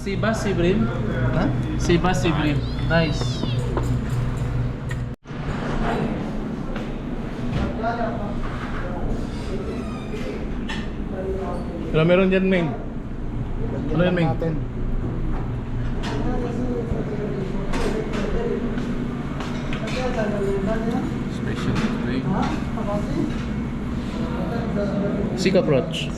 Siba Sibrim. Ha? Siba Sibrim. Nice. Ano meron dyan, Ming? Ano yan, Ming? Natin. Special drink. Sea cockroach.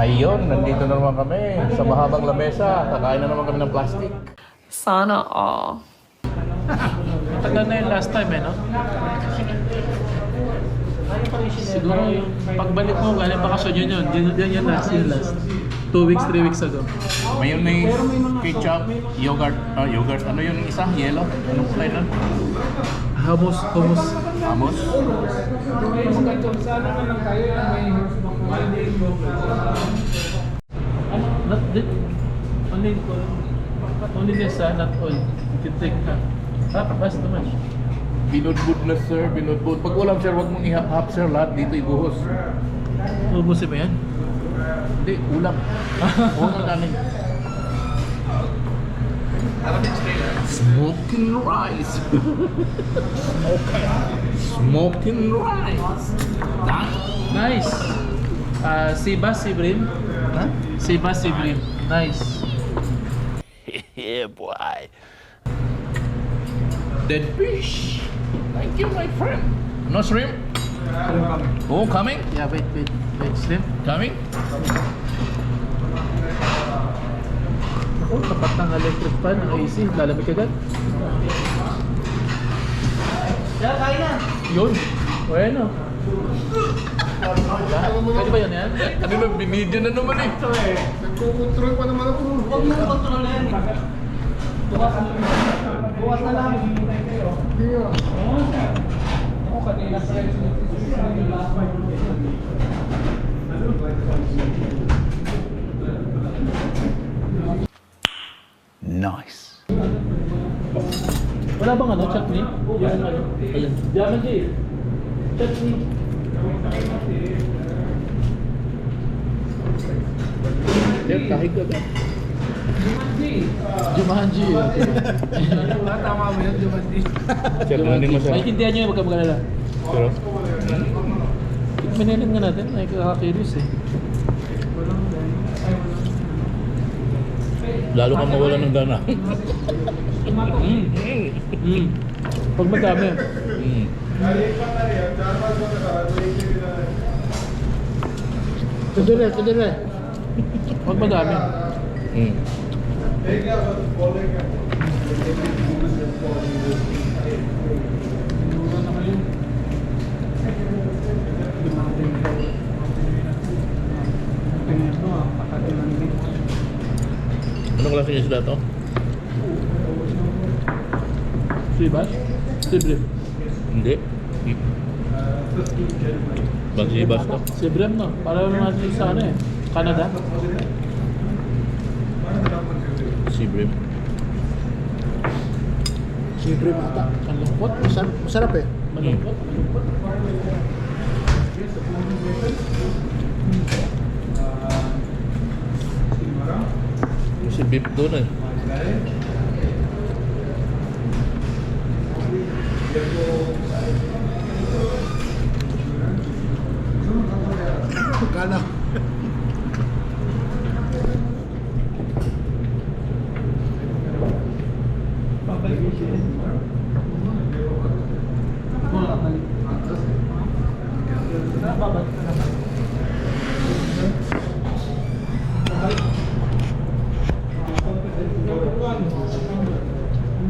Ayun, nandito na naman kami sa mahabang lamesa. Kakain na naman kami ng plastic. Sana all. Tagal na yung last time eh, no? Siguro yung pagbalik mo, galing bakasyon yun yun. Yun, yun yung last, yung last. Two weeks, three weeks ago. Mayonnaise, ketchup, yogurt. Ah, yogurt. Ano yung isa? Yellow? Anong kulay nun? Hummus, hummus. Amos? Ano? Not this. Only, only this, ah, not all. You can take half. Half, basta much. Binudbud na sir, binudbud. Pag ulam sir, wag mong ihap-hap sir, lahat dito ibuhos. Ubusin mo yan? Hindi, ulam. Huwag ang kanin. Smoking rice. Smoking rice. Nice. Ah, Siba Sibrim. Ha? Siba Sibrim. Nice. Yeah, boy. Dead fish. Thank you, my friend. No shrimp? Oh, coming? Yeah, wait, wait. Wait, Slim. Coming? Ako, tapat ng electric fan, ng AC, lalamig agad. Yeah, kain na. Yun. Bueno. Pwede ba yun yan? Ano na, binidyo na naman eh. Nagkukontrol pa naman ako. Huwag mo kontrol na yan. Bukas na Bukas na lang. Hindi nga. Ako kanina pa Nice. Wala bang ano, chutney? Yung ano? Ayan. Yaman G. Chutney. Sir, kahit ka ba? Jumanji. Tama mo yan, kunin mo sir. Maintindihan nyo yung magkabagalala. Pero, Minilin nga natin, ay kakakirius eh. Lalo kang mawala ng gana. Mm. Mm. Pag madami. Mm. Tudire, tudire. Pag madami. Mm. Klase isda to? Sibas? Sibrim. Hindi. Bagsibas to. Sibrim no? Para naman natin sa ano eh. Canada. Sibrim. Siyempre mata. Ang lungkot. Masarap, masarap eh. Malungkot. Malungkot. Yung si beef doon eh. Kala.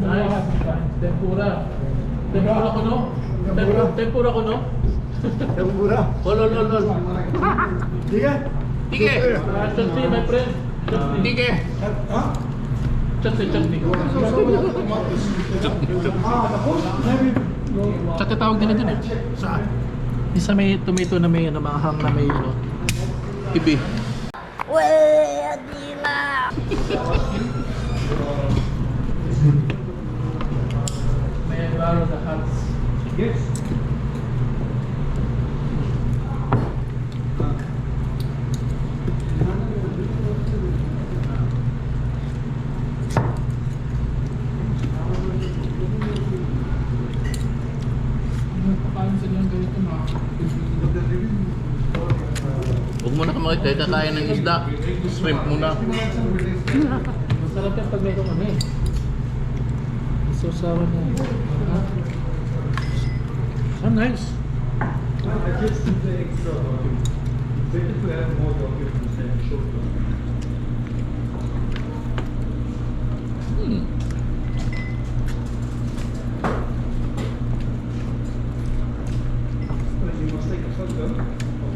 Nice. Tempura. Tempura ko no? Tempura, tempura ko no? Mura. Ol, ol, ol, ol. Sige. Tige! Ah, Chutney, my friend. Tige! Ha? Chutney, chutney. Ah. Chutney tawag nila dun eh. Saan? Yung sa may tomato na may ano, maanghang na may ano. Ibi. Pwede na. borrow the hats. Yes. Paano sa yung ganito mga Huwag mo na kamakit kakain ng isda. Shrimp muna. Masarap yan pag mayroong ano eh. Isusawa niya. Ah, nice. I just the extra documents. Better to have more documents than short documents. Hmm. You must take a photo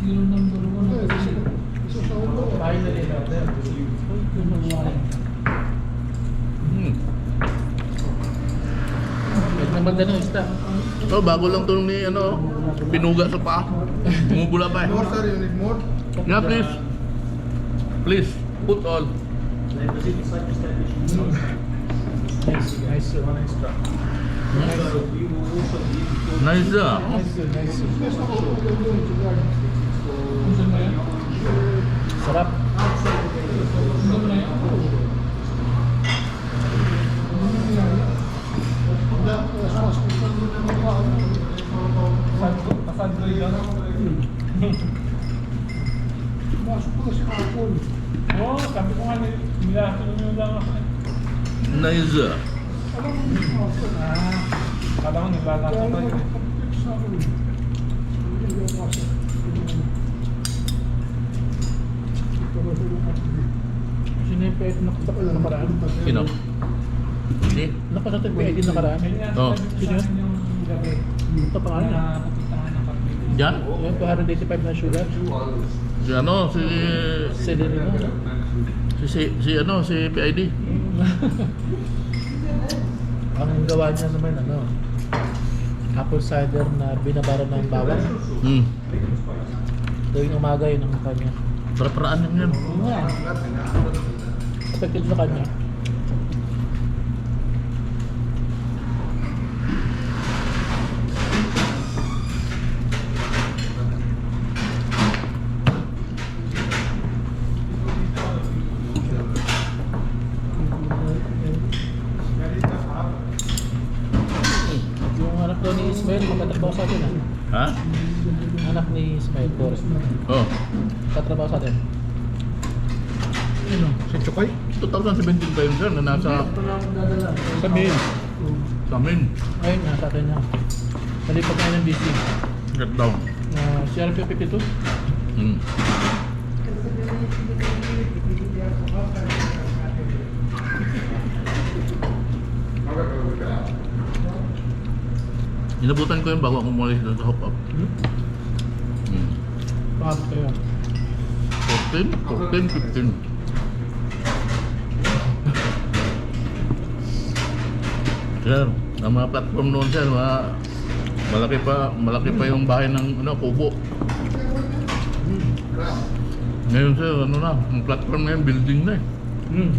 Finally, Hmm. Pwede na magda ng isda. Oh, bago lang to ni ano, pinuga sa paa. Bumubula pa eh. More sir, you need more? Yeah, please. Please, put all. Nice, nice. One extra. Nice ah. Nice, nice. Sarap. Oo, sabi ko nga, nilaki nyo lang ako. Nice ah. Ah, kala ko nilalasa pa yun. Sino yung pwede nakasakal na nakaraan? Sino? Hindi. Nakasakal pwede nakaraan? Oh. Sino? Ito pa nga yun. Diyan? Yan, 285 na sugar. Si ano, si... Celerino. Si, si, si ano, si PID. Ang gawa niya naman, ano, apple cider na binabara ng bawang. Hmm. Tuwing umaga yun ang kanya. Para-paraan lang yan. Nga. Effective sa kanya. Yung anak daw ni Ismael, magkatrabaho sa atin ah. Ha? Anak ni Ismael Torres. Oh. Katrabaho sa atin. Ano? Si Chukay? 2017 pa yun sir na nasa Sabihin. sa amin. Ayun, nasa atin na. Nalipat na ng DC. Get down. Na CRP 52. Hmm. Inabutan ko yung bago ako umalis doon sa hop up. Hmm. Bakit kayo? 14, 14, 15. Sir, ang mga platform noon sir, mga malaki pa, malaki pa yung bahay ng ano, kubo. Ngayon sir, ano na, ang platform na yun, building na eh. Hmm.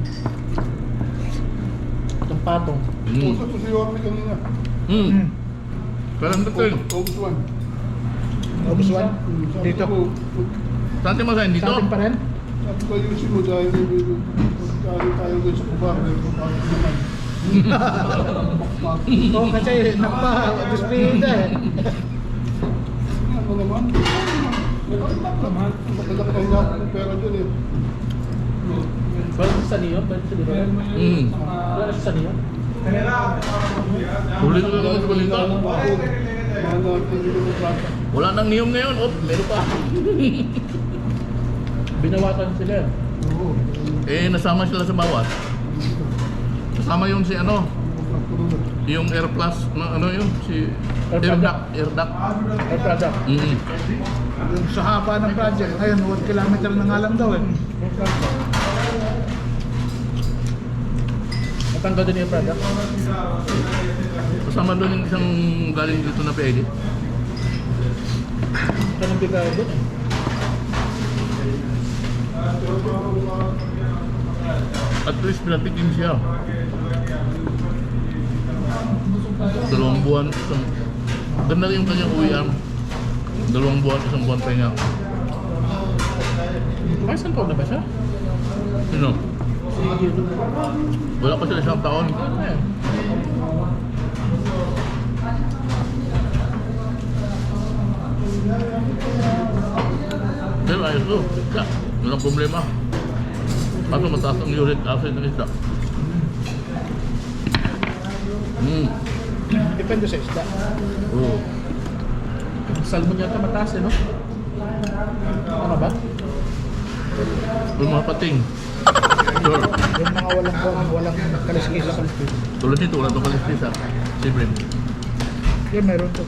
Itong patong. Hmm. Puso to si Yorme kanina. Hmm. Parang dating. August 1. August 1? Dito? Saan tayo masahin dito? Sa atin pa rin? Sabi ko ayusin mo dahil dahil tayo doon sa kubar. Dahil kubar naman. Oo, kasi nagpa-despeda eh. Ano naman? Maganda ka na ng pera dyan eh. Balik sa niyo? Balik sa niyo? Hmm. Balik sa niyo? Huli ko lang sa balita. Wala nang niyong ngayon. Oh, meron pa. Binawasan sila. Oo. Eh, nasama sila sa bawas. Kasama yung si ano, Yung Air Plus, na ano yun? Si Air Air. Duct. Air Duct. Ay, product. Mm. Yung sa haba ng project, ngayon, 1 kilometer na nga lang daw eh. Natanggal din yung product. Kasama doon yung isang galing dito na pwede. Kanang bigay doon. At least pinatikim siya. Dalawang buwan, isang... Ganda rin yung kanyang uwian. Dalawang buwan, isang buwan pa niya. Ay, saan na ba siya? Sino? Si Guido. Wala pa siya isang taon. Pero ayos to. Isda. Walang problema. Kaso mataas ang uric acid ng isda. Hmm. Depende sa isda. Oo. Yung salmon yata mataas eh, no? Tama ba? Yung mga pating. Yung mga walang walang, walang kaliskis. Tulad nito, wala itong kaliskis ha. Siyempre. Yan, meron to.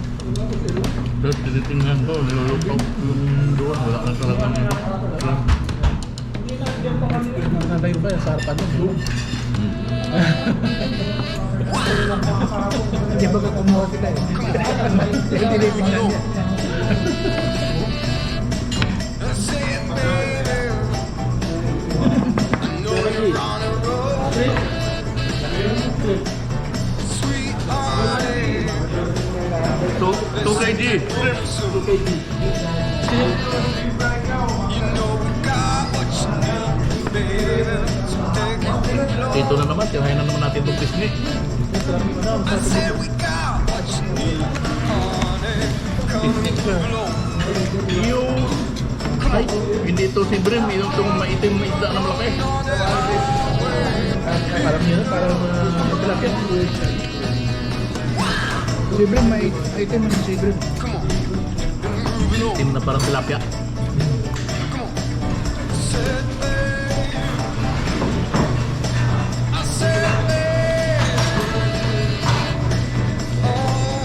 Tapos tinitingnan ko, nilulupaw yung doon. Wala nang talagang ito. Nalayo ba yung sarapan nun? Hmm. Hindi ba kumuha sila eh? Hindi tinitingnan niya. 2 kg. Ito na naman, tirahin na naman natin itong pisngi. Pisngi ka. Yung... Ay, hindi ito si Brim, yung itong maitim na isda na malaki. Parang yun, parang uh. Si Brim, may item mo si Brim. Itim na parang tilapia.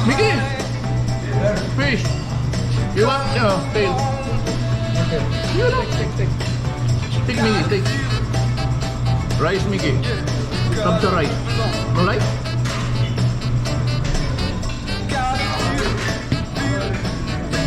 Mickey! Fish! You want the tail? You know? Take, take, take. Mickey, take. Rice, Mickey. Come to rice. No